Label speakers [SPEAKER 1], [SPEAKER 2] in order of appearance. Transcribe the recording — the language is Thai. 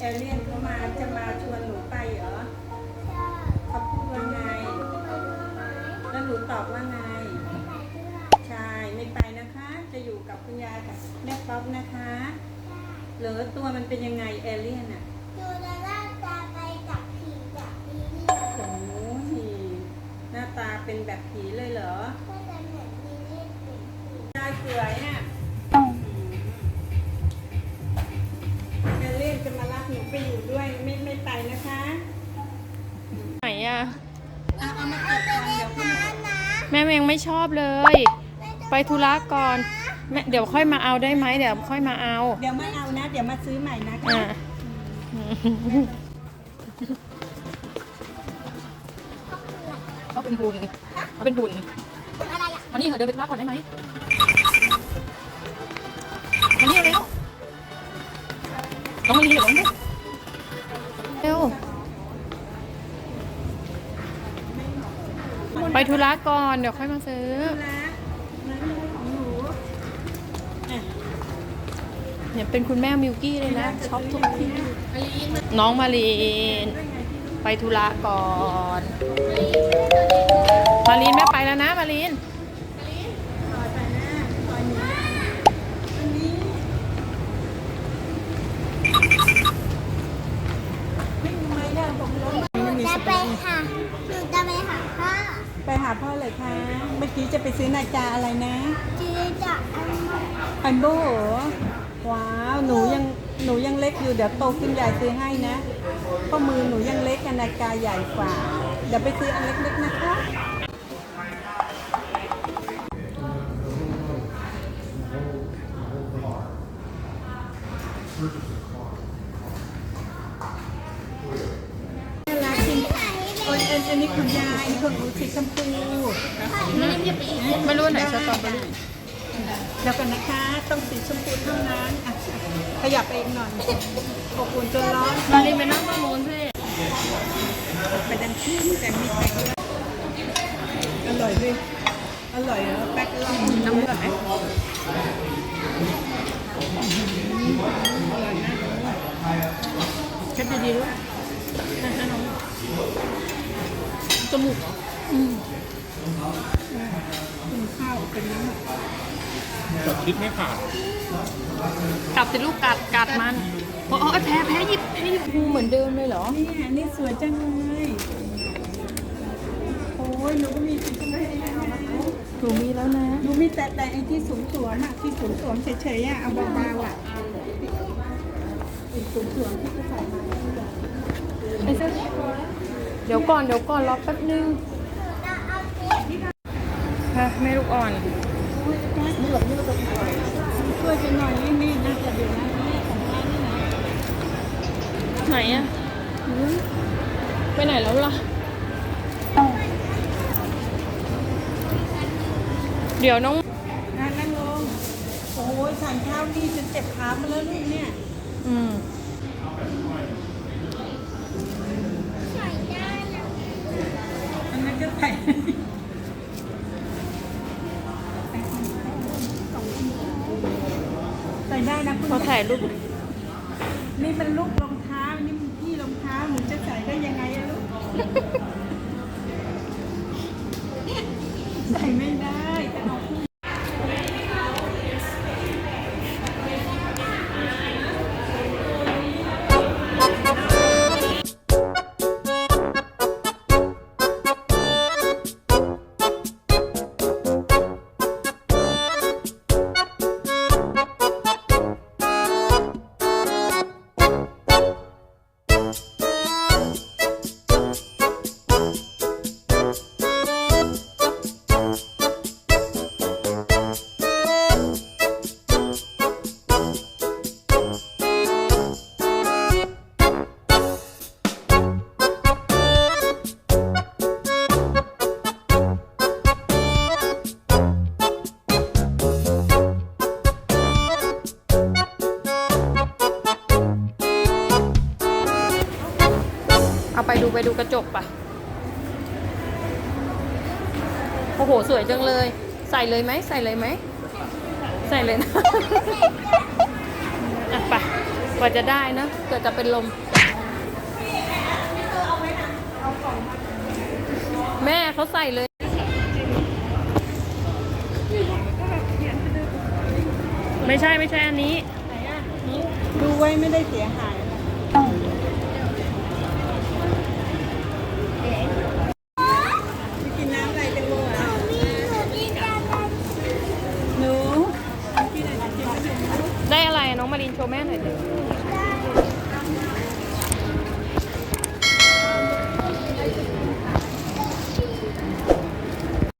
[SPEAKER 1] เอเลี่ยนเขามาจะมาชวนหนูไปเหรอเขาพูดว่าไง แล้วหนูตอบว่าไง ใช่ ไม่ไปนะคะ จะอยู่กับคุณยายกับแม่ป๊อปนะคะ เหรอตัวมันเป็นยังไงเอเลี่ยนอะ
[SPEAKER 2] ดูแล้วหน้าตาไปกับผีกับผีนี่
[SPEAKER 1] โอ้โหหน้าตาเป็นแบบผีเลยเหรอ
[SPEAKER 2] ก็จะเหมือนมีเล่นเป็นผี
[SPEAKER 1] ยายสวยอะ ไปอยู่ด้วยไม่ไม่ไปนะคะ
[SPEAKER 3] ไหนอะ
[SPEAKER 1] เอาเอามาเก็บก่อนเดี๋ยวขึ้นมา
[SPEAKER 2] นะ
[SPEAKER 3] แม่ยังไม่ชอบเลย ไปธุระก่อนแม่เดี๋ยวค่อยมาเอาได้ไหมเดี๋ยวค่อยมาเอา
[SPEAKER 1] เดี๋ยวมาเอานะ เดี๋ยวมาซื้อใหม่นะคะ
[SPEAKER 3] อะเขาเป็นหุ่นเขาเป็นหุ่น
[SPEAKER 2] อะไรอะ
[SPEAKER 3] มานี่เถอะเดินไปธุระก่อนได้ไหมมานี่เร็วน้องมาลีเดี๋ยวน้อง ไปธุระก่อนเดี๋ยวค่อยมาซื้อ
[SPEAKER 1] เลยของหนูอะ
[SPEAKER 3] เนี่ยเป็นคุณแม่มิวกี้เลยนะช็อปทุกที่น้องมาลีน ไปธุระก่อน มาลีนแม่ไปแล้วนะมาลีน
[SPEAKER 1] ซอยไปนะซอยนี้อันนี้ไม่ทำไมเนี่ยบอกรถ
[SPEAKER 2] หนูจะไปหาหนูจะไปหาพ่อ
[SPEAKER 1] ไปหาพ่อเลยคะเมื่อกี้จะไปซื้อนาจาอะไรนะ
[SPEAKER 2] จือจะเอามา
[SPEAKER 1] อันโบเหรอว้าว หนูยังหนูยังเล็กอยู่เดี๋ยวโตขึ้นยายซื้อให้นะข้อมือหนูยังเล็กกันนาฬิกาใหญ่กว่า เดี๋ยวไปซื้ออันเล็กๆนะคะน่ นี้คุณยายของหนูสีชมพู
[SPEAKER 3] ไม่รู้ไหนสตรอเบอรี่
[SPEAKER 1] เดี๋ยวกันนะคะ ต้องสีชมพูเท่านั้นอะขยับไปอีกหน่อยอบอุ่นจนร้อน
[SPEAKER 3] มาลีไปนั่งตรงนู้นสิ
[SPEAKER 1] ไปดันที่แต่มีใครด้วยอร่อยด้วยอร่อยเหรอแป๊กลอง
[SPEAKER 3] น้ำก่อนไหม
[SPEAKER 1] เช็ดดีๆด้วยนะคะน้อง
[SPEAKER 3] จมูกเหรอ
[SPEAKER 1] กินข้าวเป็นน้ำ
[SPEAKER 4] จดคิดไม่ขาด
[SPEAKER 3] กัดสิลูกกัดกัดมันโอ้โอ้แพ้แพ้หยิบแพ้หยิบภูเหมือนเดิมเลยเหรอ
[SPEAKER 1] นี่อันนี้สวยจังเลยโอ้ยหนูก็มีสีชมพูแล้วนะคะ
[SPEAKER 3] ถูมีแล้วนะ
[SPEAKER 1] หนูมีแต่แต่ไอ้ที่สูงสวมอะที่สูงสวมเฉยๆอะเอาเบาๆอะไอ้สูงสวมที่จะใส่มา
[SPEAKER 3] ไอ้เสื้อ เดี๋ยวก่อนเดี๋ยวก่อนรอแป๊บนึงค่ะแม่ลูกอ่อน
[SPEAKER 1] ช่วยกันหน่อยนี่นี่นะแต่เดี๋ยวนะแม่ของแม่นี่นะ
[SPEAKER 3] ไหนอะไปไหนแล้วล่ะ เดี๋ยวน้อง
[SPEAKER 1] นั่งนั่งลงโอ้ยสั่งข้าวนี่จนเจ็บขามาแล้วลูกเนี่ย
[SPEAKER 3] อืม
[SPEAKER 2] ใส่ได้นะ
[SPEAKER 1] อันนั้นก็ใส่ใส่ได้นะคุณ
[SPEAKER 3] เขาถ่ายรูป
[SPEAKER 1] นี่มันลูกรองเท้า นี่มันพี่รองเท้า หนูจะใส่ได้ยังไงอะลูก ใส่ไม่ได้
[SPEAKER 3] ไปดูไปดูกระจกปะโอ้โห สวยจังเลย ใส่เลยไหม ใส่เลยไหม ใส่เลยนะอะไปกว่าจะได้นะเกิดจะเป็นลม แม่เขาใส่เลย ไม่ใช่ไม่ใช่อันนี้
[SPEAKER 1] ไหนอะดูไว้ไม่ได้เสียหายจะกินน้ำอะไรจังเลยอะ
[SPEAKER 2] มีหนูดีจังเลย
[SPEAKER 1] หนูกินอะไรกินไม่ถึง
[SPEAKER 3] ได้องมารินโชว์แม่หน่อยสิ